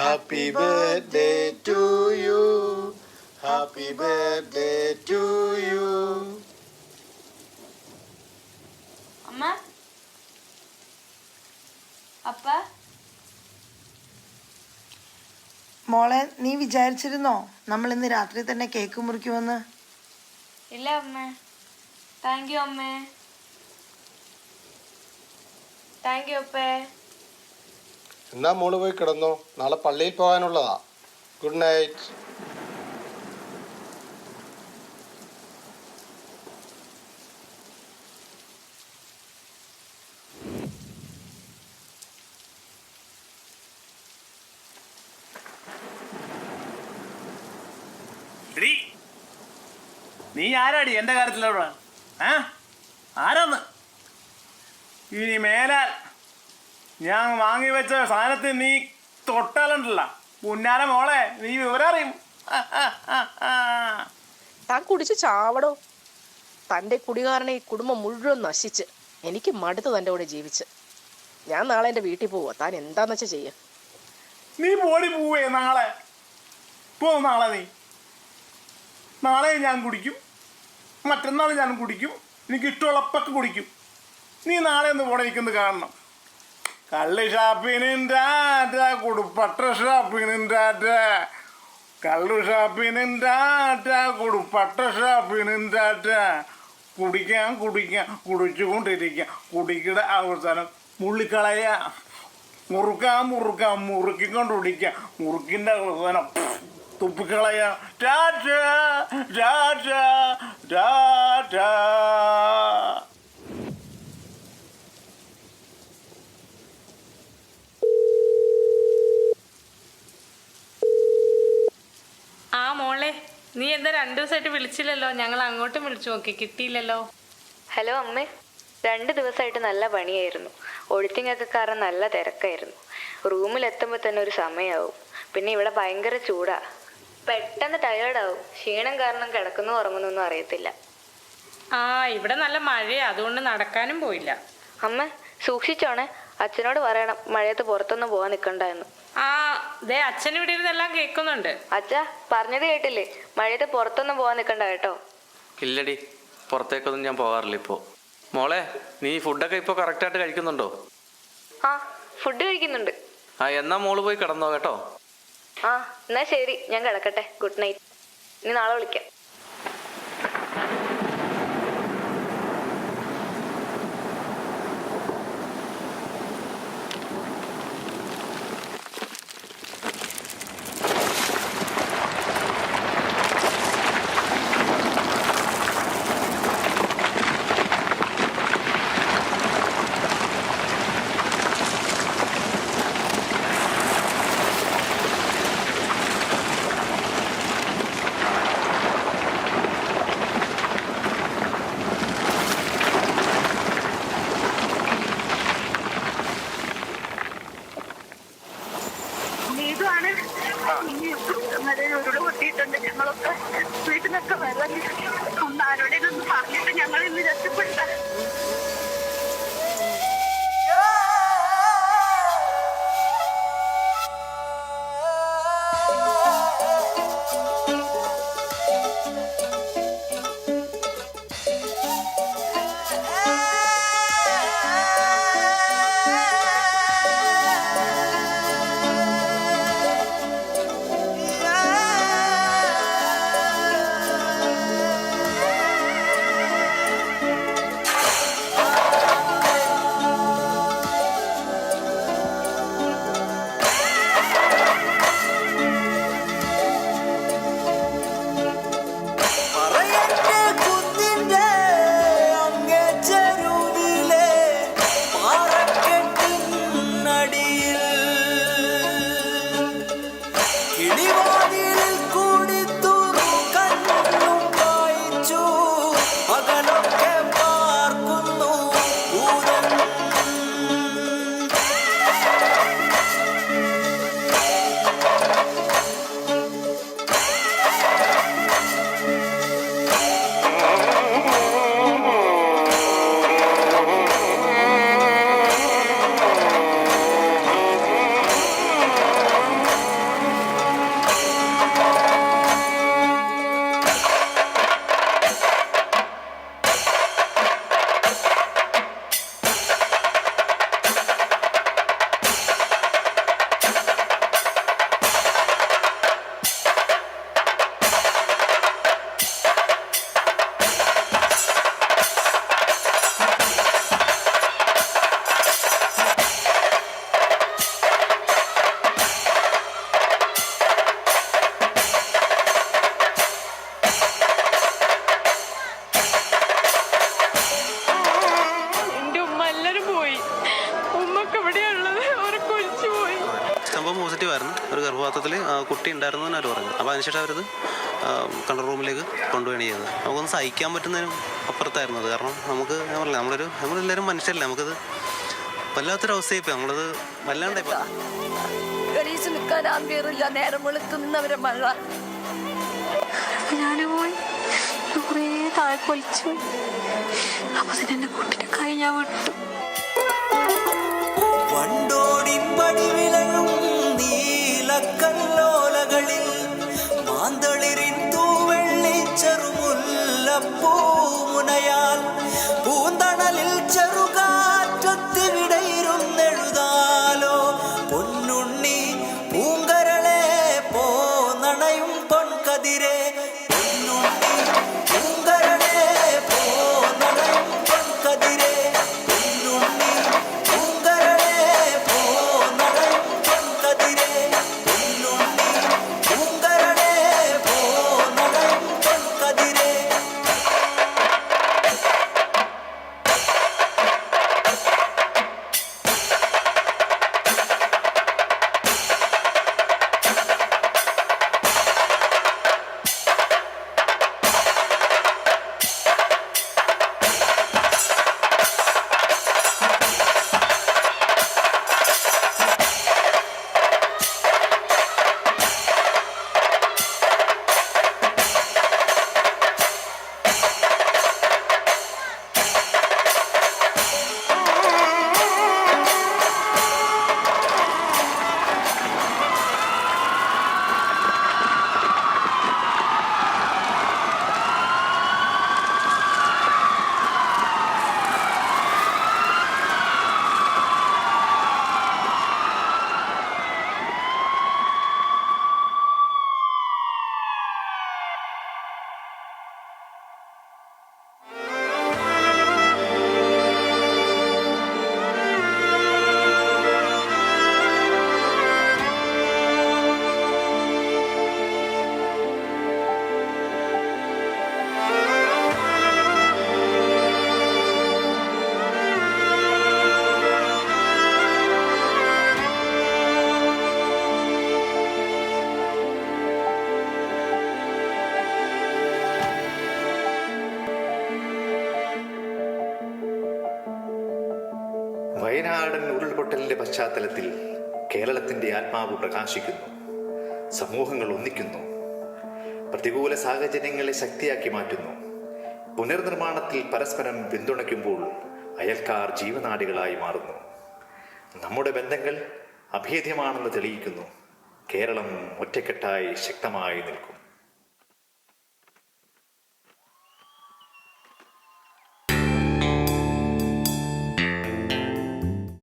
Happy birthday to you. Happy birthday to you. അമ്മ അപ്പ മോളെ നീ വിചാരിച്ചിരുന്നോ നമ്മൾ ഇന്ന് രാത്രി തന്നെ കേക്ക് മുറിക്കുമെന്ന്? ഇല്ല അമ്മേ. താങ്ക് യു അമ്മേ. താങ്ക് യു അപ്പേ. എന്നാ മോൾ പോയി കിടന്നോ? നാളെ പള്ളിയിൽ പോകാനുള്ളതാ. ഗുഡ് നൈറ്റ് നീ ആരാടി? എന്റെ കാര്യത്തിലവിടെ? ഏ? ആരാന്ന്? ഇനി മേലാൽ ഞാൻ വാങ്ങി വെച്ച സാധനത്തിൽ നീ തൊട്ടാലുണ്ടല്ല. പുന്നാര മോളെ നീ വിവരം അറിയും താൻ കുടിച്ച് ചാവടോ? തന്റെ കുടികാരനെ ഈ കുടുംബം മുഴുവൻ നശിച്ച്. എനിക്ക് മടുത്ത് തന്റെ കൂടെ ജീവിച്ച്. ഞാൻ നാളെ എന്റെ വീട്ടിൽ പോവുക താൻ എന്താന്ന് വെച്ചാൽ ചെയ്യ. നീ പോടി പോവേ നാളെ. പോ നാളെ നീ. നാളെ ഞാൻ കുടിക്കും. മറ്റന്നാൾ ഞാൻ കുടിക്കും. എനിക്ക് ഇഷ്ടമുള്ളപ്പൊക്കെ കുടിക്കും. നീ നാളെ ഒന്ന് പോടെ എനിക്കൊന്ന് കാണണം. കള്ള് ഷാപ്പിനും ടാറ്റ കുടുപ്പട്ട ഷാപ്പിനും ടാറ്റ കള്ളു ഷാപ്പിനും ടാറ്റ കുടുപ്പട്ട ഷാപ്പിനും ടാറ്റ കുടിക്കാൻ കുടിക്കാൻ കുടിച്ചുകൊണ്ടിരിക്കാം. കുടിക്കട അവസാനം മുള്ളിക്കളയ. മുറുക്കാൻ മുറുക്കാൻ മുറുക്കിക്കൊണ്ടിരിക്കാം മുറുക്കിന്റെ അവസാനം തുപ്പിക്കളയ. ടാറ്റ ടാറ്റ ടാറ്റ ആ മോളെ നീ എന്താ രണ്ടു ദിവസമായിട്ട് വിളിച്ചില്ലല്ലോ? ഞങ്ങൾ അങ്ങോട്ടും വിളിച്ചു നോക്കി കിട്ടിയില്ലല്ലോ. ഹലോ അമ്മേ രണ്ട് ദിവസമായിട്ട് നല്ല പണിയായിരുന്നു. ഒഴുത്തിങ്ങൊക്കെ കാരണം നല്ല തിരക്കായിരുന്നു. റൂമിലെത്തുമ്പോൾ തന്നെ ഒരു സമയമാവും പിന്നെ ഇവിടെ ഭയങ്കര ചൂടാ. പെട്ടെന്ന് ടയേർഡാവും ക്ഷീണം കാരണം കിടക്കുന്നു ഉറങ്ങുന്നൊന്നും അറിയത്തില്ല. ആ ഇവിടെ നല്ല മഴയാ. അതുകൊണ്ട് നടക്കാനും പോയില്ല. അമ്മ സൂക്ഷിച്ചോണേ. അച്ഛനോട് പറയണം മഴയത്ത് പുറത്തൊന്നും പോകാൻ നിൽക്കണ്ട എന്ന്. ആ ദേ അച്ഛൻ ഇവിടെ ഇരുന്നെല്ലാം കേൾക്കുന്നുണ്ട്. അച്ഛാ പറഞ്ഞത് കേട്ടില്ലേ? മഴയത്ത് പുറത്തൊന്നും പോവാൻ നിൽക്കണ്ട കേട്ടോ. ഇല്ലടി പുറത്തേക്കൊന്നും ഞാൻ പോകാറില്ല ഇപ്പോ. മോളെ നീ ഫുഡൊക്കെ ഇപ്പൊ കറക്റ്റ് ആയിട്ട് കഴിക്കുന്നുണ്ടോ? ആ ഫുഡ് കഴിക്കുന്നുണ്ട്. ആ എന്നാ മോൾ പോയി കിടന്നോ കേട്ടോ. ആ എന്നാ ശരി ഞാൻ കിടക്കട്ടെ. Good night. ഇനി നാളെ വിളിക്കാം. പോസിറ്റീവായിരുന്നു ഒരു ഗർഭപാത്രത്തിൽ കുട്ടി ഉണ്ടായിരുന്നു എന്ന് അവർ പറഞ്ഞു അപ്പോൾ അതിനുശേഷം അവരത് കൺട്രോൾ റൂമിലേക്ക് കൊണ്ടുപോവുകയാണ് ചെയ്യുന്നത് നമുക്കൊന്ന് സഹിക്കാൻ പറ്റുന്നതിനും അപ്പുറത്തായിരുന്നു അത്. കാരണം നമുക്ക് ഞാൻ പറഞ്ഞില്ല നമ്മളൊരു നമ്മളെല്ലാവരും മനുഷ്യരല്ലേ. നമുക്കത് വല്ലാത്തൊരു അവസ്ഥയായിപ്പോയി നമ്മളത് വല്ലാണ്ടായിപ്പോയി ഗണീശ് നിൽക്കാൻ ആമ്പിയറില്ല. നേരം വെളുക്കുന്നവരെ മഴ. ഞാൻ പോയി. കുറേ താഴെ കൊലിച്ചു പോയി. അപ്പൊ തന്നെ എന്റെ കുട്ടിനെ കൈ ഞാൻ വിട്ടു. വണ്ടോടിൻ പടി நீலக்கல்லோலகளில் மாந்தளிரின் വയനാടൻ ഉരുൾപൊട്ടലിന്റെ പശ്ചാത്തലത്തിൽ കേരളത്തിന്റെ ആത്മാവ് പ്രകാശിക്കുന്നു സമൂഹങ്ങൾ ഒന്നിക്കുന്നു പ്രതികൂല സാഹചര്യങ്ങളെ ശക്തിയാക്കി മാറ്റുന്നു. പുനർനിർമ്മാണത്തിൽ പരസ്പരം പിന്തുണയ്ക്കുമ്പോൾ അയൽക്കാർ ജീവനാടികളായി മാറുന്നു. നമ്മുടെ ബന്ധങ്ങൾ അഭേദ്യമാണെന്ന് തെളിയിക്കുന്നു. കേരളം ഒറ്റക്കെട്ടായി ശക്തമായി നിൽക്കും.